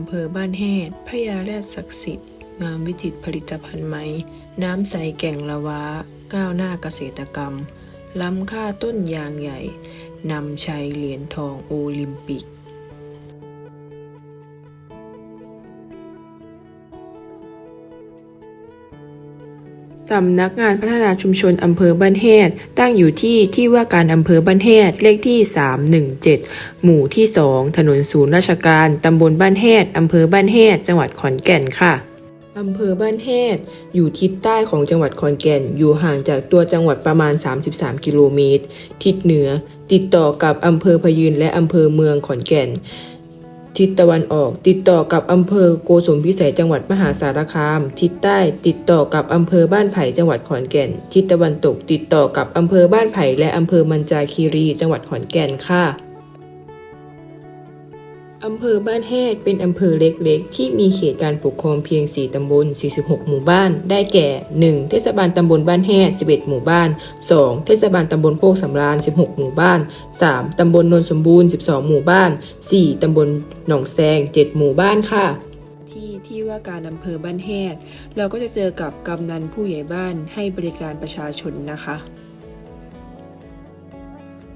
อำเภอบ้านแฮดพญาแรดศักดิ์สิทธิ์ งามวิจิตรผลิตภัณฑ์ไหม น้ำใสแก่งละวะก้าวหน้าเกษตรกรรม ล้ำค่าต้นยางใหญ่ นำชัยเหรียญทองโอลิมปิก สำนักงานพัฒนาชุมชนอำเภอบ้านแฮดตั้งอยู่ที่ที่ว่าการอำเภอบ้านแฮดเลขที่ 317 หมู่ที่ 2 ถนนศูนย์ราชการ ตำบลบ้านแฮดอำเภอบ้านแฮดจังหวัดขอนแก่นค่ะอำเภอบ้านแฮดอยู่ทิศใต้ของจังหวัดขอนแก่น อยู่ห่างจากตัวจังหวัดประมาณ 33 กิโลเมตร ทิศเหนือ ติดต่อกับอำเภอพยืนและอำเภอเมืองขอนแก่น ทิศตะวันออก ติดต่อกับอำเภอโกสุมพิสัยจังหวัดมหาสารคาม ทิศใต้ ติดต่อกับอำเภอบ้านไผ่จังหวัดขอนแก่น ทิศตะวันตก ติดต่อกับอำเภอบ้านไผ่และอำเภอมันจาคีรี จังหวัดขอนแก่นค่ะ อำเภอบ้านแฮดเป็นอำเภอเล็กๆ ที่มีเขตการปกครองเพียง 4 ตำบล 46 หมู่บ้าน ได้แก่ 1. เทศบาลตำบลบ้านแฮด 11 หมู่บ้าน 2. เทศบาลตำบลโคกสำราญ 16 หมู่บ้าน 3. ตำบลนนสมบูรณ์ 12 หมู่บ้าน 4. ตำบลหนองแซง 7 หมู่บ้านค่ะที่ที่ว่าการอำเภอบ้านแฮดเราก็จะเจอกับกำนันผู้ใหญ่บ้านให้บริการประชาชนนะคะ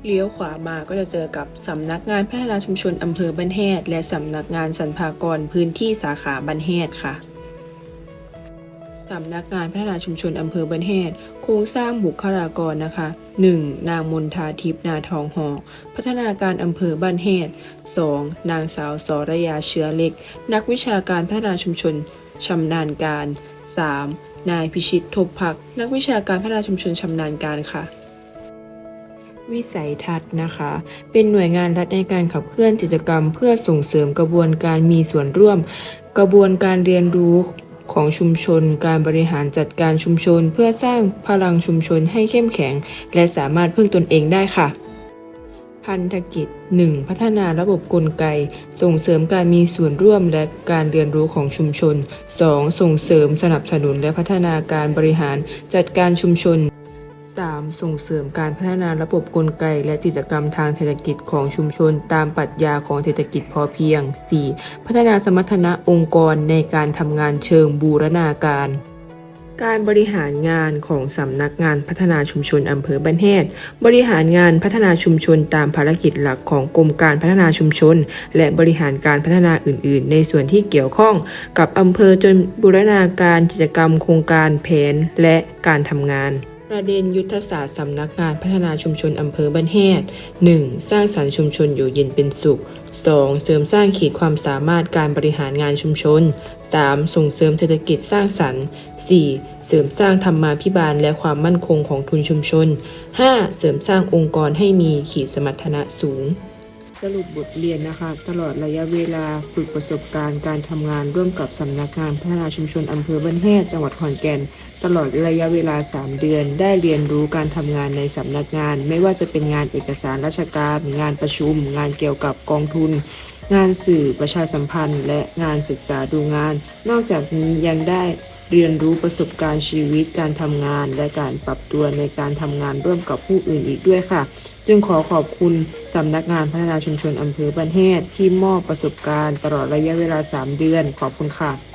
เลี้ยวขวามาก็จะเจอกับสำนักงานพัฒนาชุมชนอำเภอบ้านแฮดและสำนักงานสรรพากรพื้นที่สาขาบ้านแฮดค่ะสำนักงานพัฒนาชุมชนอำเภอบ้านแฮดโครงสร้างบุคลากรนะคะ 1. นางมนทาทิพย์นาทองหอกพัฒนาการอำเภอบ้านแฮด 2. นางสาวสรยาเชื้อเล็ก นักวิชาการพัฒนาชุมชนชำนาญการ 3. นายพิชิตทบพัก นักวิชาการพัฒนาชุมชนชำนาญการค่ะ วิสัยทัศน์นะคะ เป็นหน่วยงานรัฐในการขับเคลื่อนกิจกรรม เพื่อส่งเสริมกระบวนการมีส่วนร่วม กระบวนการเรียนรู้ของชุมชน การบริหารจัดการชุมชน เพื่อสร้างพลังชุมชนให้เข้มแข็ง และสามารถพึ่งตนเองได้ค่ะ พันธกิจ 1. พัฒนาระบบกลไก ส่งเสริมการมีส่วนร่วมและการเรียนรู้ของชุมชน 2. ส่งเสริมสนับสนุนและพัฒนาการบริหารจัดการชุมชน 3. ส่งเสริมการพัฒนาระบบกลไก และกิจกรรมทางเศรษฐกิจของชุมชน ตามปรัชญาของเศรษฐกิจพอเพียง 4. พัฒนาสมรรถนะองค์กรในการทำงานเชิงบูรณาการการบริหารงานของสำนักงานพัฒนาชุมชนอำเภอบ้านแฮดบริหารงานพัฒนาชุมชนตามภารกิจหลักของกรมการพัฒนาชุมชน และบริหารการพัฒนาอื่น ๆ ในส่วนที่เกี่ยวข้องกับอำเภอจนบูรณาการกิจกรรมโครงการแผนและการทำงาน ประเด็นยุทธศาสตร์สำนักงานพัฒนาชุมชนอำเภอบ้านแฮด 1. สร้างสรรค์ชุมชนอยู่เย็นเป็นสุข 2. เสริมสร้างขีดความสามารถการบริหารงานชุมชน 3. ส่งเสริมเศรษฐกิจสร้างสรรค์ 4. เสริมสร้างธรรมาภิบาลและความมั่นคงของทุนชุมชน 5. เสริมสร้างองค์กรให้มีขีดสมรรถนะสูง สรุปบทเรียนนะคะ ตลอดระยะเวลาฝึกประสบการณ์การทำงานร่วมกับสำนักงานพัฒนาชุมชนอำเภอบ้านแฮดจังหวัดขอนแก่น ตลอดระยะเวลา 3 เดือน ได้เรียนรู้การทำงานในสำนักงาน ไม่ว่าจะเป็นงานเอกสารราชการ งานประชุม งานเกี่ยวกับกองทุน งานสื่อประชาสัมพันธ์ และงานศึกษาดูงาน นอกจากนี้ยังได้ เรียนรู้ประสบการณ์ชีวิตการทำงาน และการปรับตัวในการทำงานร่วมกับผู้อื่นอีกด้วยค่ะ จึงขอขอบคุณสำนักงานพัฒนาชุมชนอำเภอบันแฮดที่มอบประสบการณ์ตลอดระยะเวลา 3 เดือน ขอบคุณค่ะ